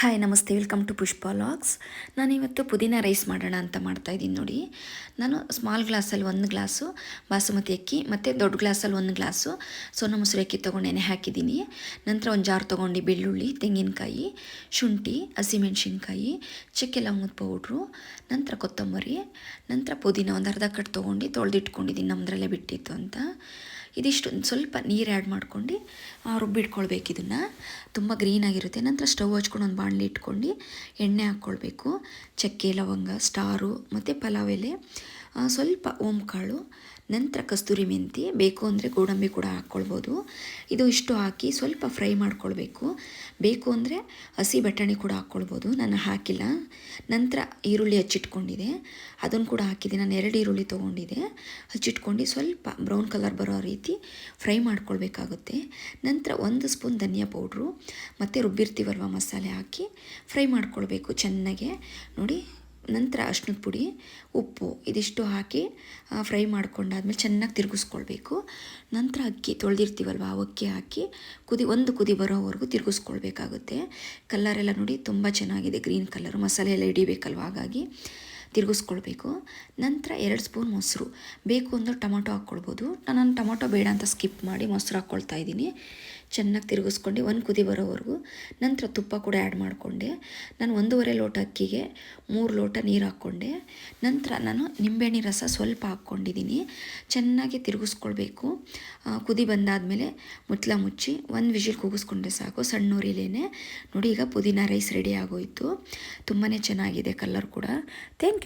Hi, ನಮಸ್ತೆ. Welcome to Pushpa logs ನಾನಿವತ್ತು ಪುದೀನ ರೈಸ್ ಮಾಡೋಣ ಅಂತ ಮಾಡ್ತಾಯಿದ್ದೀನಿ ನೋಡಿ. ನಾನು ಸ್ಮಾಲ್ ಗ್ಲಾಸಲ್ಲಿ ಒಂದು ಗ್ಲಾಸು ಬಾಸುಮತಿ ಅಕ್ಕಿ ಮತ್ತು ದೊಡ್ಡ ಗ್ಲಾಸಲ್ಲಿ ಒಂದು ಗ್ಲಾಸು ಸೋನಾ ಮೊಸರು ಅಕ್ಕಿ ತೊಗೊಂಡು ನೆನೆ ಹಾಕಿದ್ದೀನಿ. ನಂತರ ಒಂದು ಜಾರ್ ತೊಗೊಂಡು ಬೆಳ್ಳುಳ್ಳಿ, ತೆಂಗಿನಕಾಯಿ, ಶುಂಠಿ, ಹಸಿಮೆಣ್ಸಿನ್ಕಾಯಿ, ಚಕ್ಕೆ ಲವಂಗದ ಪೌಡ್ರು ನಂತರ ಕೊತ್ತಂಬರಿ, ನಂತರ ಪುದೀನ ಒಂದು ಅರ್ಧ ಕಟ್ ತೊಗೊಂಡು ತೊಳೆದಿಟ್ಕೊಂಡಿದ್ದೀನಿ. ನಮ್ಮದ್ರಲ್ಲೇ ಬಿಟ್ಟಿತ್ತು ಅಂತ. ಇದಿಷ್ಟು ಒಂದು ಸ್ವಲ್ಪ ನೀರು ಆ್ಯಡ್ ಮಾಡ್ಕೊಂಡು ರುಬ್ಬಿಟ್ಕೊಳ್ಬೇಕು ಇದನ್ನು. ತುಂಬ ಗ್ರೀನಾಗಿರುತ್ತೆ ನಂತರ ಸ್ಟವ್ ಹಚ್ಕೊಂಡು ಒಂದು ಬಾಣಲಿ ಇಟ್ಕೊಂಡು ಎಣ್ಣೆ ಹಾಕ್ಕೊಳ್ಬೇಕು. ಚಕ್ಕೆ, ಲವಂಗ, ಸ್ಟಾರು ಮತ್ತು ಪಲಾವ್ ಎಲೆ ಸ್ವಲ್ಪ ಓಂಕಾಳು, ನಂತರ ಕಸ್ತೂರಿ ಮೆಂತಿ, ಬೇಕು ಅಂದರೆ ಗೋಡಂಬಿ ಕೂಡ ಹಾಕ್ಕೊಳ್ಬೋದು. ಇದು ಇಷ್ಟು ಹಾಕಿ ಸ್ವಲ್ಪ ಫ್ರೈ ಮಾಡ್ಕೊಳ್ಬೇಕು. ಬೇಕು ಅಂದರೆ ಹಸಿ ಬಟಾಣಿ ಕೂಡ ಹಾಕ್ಕೊಳ್ಬೋದು. ನಾನು ಹಾಕಿಲ್ಲ. ನಂತರ ಈರುಳ್ಳಿ ಹಚ್ಚಿಟ್ಕೊಂಡಿದೆ. ಅದನ್ನು ಕೂಡ ಹಾಕಿದೆ. ನಾನು ಎರಡು ಈರುಳ್ಳಿ ತೊಗೊಂಡಿದ್ದೆ ಹಚ್ಚಿಟ್ಕೊಂಡು ಸ್ವಲ್ಪ ಬ್ರೌನ್ ಕಲರ್ ಬರೋ ರೀತಿ ಫ್ರೈ ಮಾಡ್ಕೊಳ್ಬೇಕಾಗುತ್ತೆ. ನಂತರ ಒಂದು ಸ್ಪೂನ್ ಧನಿಯಾ ಪೌಡ್ರು, ಮತ್ತು ರುಬ್ಬಿರ್ತೀವಲ್ವ ಮಸಾಲೆ ಹಾಕಿ ಫ್ರೈ ಮಾಡ್ಕೊಳ್ಬೇಕು ಚೆನ್ನಾಗೆ. ನೋಡಿ, ನಂತರ ಅರ್ಶಿನದ ಪುಡಿ, ಉಪ್ಪು ಇದಿಷ್ಟು ಹಾಕಿ ಫ್ರೈ ಮಾಡ್ಕೊಂಡಾದ್ಮೇಲೆ ಚೆನ್ನಾಗಿ ತಿರುಗಿಸ್ಕೊಳ್ಬೇಕು. ನಂತರ ಅಕ್ಕಿ ತೊಳೆದಿರ್ತೀವಲ್ವ ಆ ಅಕ್ಕಿ ಹಾಕಿ ಕುದಿ, ಒಂದು ಕುದಿ ಬರೋವರೆಗೂ ತಿರುಗಿಸ್ಕೊಳ್ಬೇಕಾಗುತ್ತೆ. ಕಲ್ಲರೆಲ್ಲ ನೋಡಿ ತುಂಬ ಚೆನ್ನಾಗಿದೆ, ಗ್ರೀನ್ ಕಲರ್, ಮಸಾಲೆ ಎಲ್ಲ ಹಿಡಿಬೇಕಲ್ವ ಹಾಗಾಗಿ. ತಿರುಗಿಸ್ಕೊಳ್ಬೇಕು. ನಂತರ ಎರಡು ಸ್ಪೂನ್ ಮೊಸರು. ಬೇಕು ಅಂದರೆ ಟೊಮೊಟೊ ಹಾಕ್ಕೊಳ್ಬೋದು. ನಾನು ಟೊಮೊಟೊ ಬೇಡ ಅಂತ ಸ್ಕಿಪ್ ಮಾಡಿ ಮೊಸರು ಹಾಕ್ಕೊಳ್ತಾ ಇದ್ದೀನಿ. ಚೆನ್ನಾಗಿ ತಿರುಗಿಸ್ಕೊಂಡು ಒಂದು ಕುದಿ ಬರೋವರೆಗೂ. ನಂತರ ತುಪ್ಪ ಕೂಡ ಆ್ಯಡ್ ಮಾಡಿಕೊಂಡೆ. ನಾನು ಒಂದೂವರೆ ಲೋಟ ಅಕ್ಕಿಗೆ ಮೂರು ಲೋಟ ನೀರು ಹಾಕ್ಕೊಂಡೆ. ನಂತರ ನಾನು ನಿಂಬೆಹಣ್ಣಿ ರಸ ಸ್ವಲ್ಪ ಹಾಕ್ಕೊಂಡಿದ್ದೀನಿ. ಚೆನ್ನಾಗಿ ತಿರುಗಿಸ್ಕೊಳ್ಬೇಕು. ಕುದಿ ಬಂದಾದಮೇಲೆ ಮುತ್ಲ ಮುಚ್ಚಿ ಒಂದು ವಿಷಿಲ್ ಕೂಗಿಸ್ಕೊಂಡ್ರೆ ಸಾಕು. ಸಣ್ಣ ಉರಿಲೇನೆ. ನೋಡಿ ಈಗ ಪುದೀನ ರೈಸ್ ರೆಡಿ ಆಗೋಯಿತು. ತುಂಬಾ ಚೆನ್ನಾಗಿದೆ ಕಲರ್ ಕೂಡ. Thank you.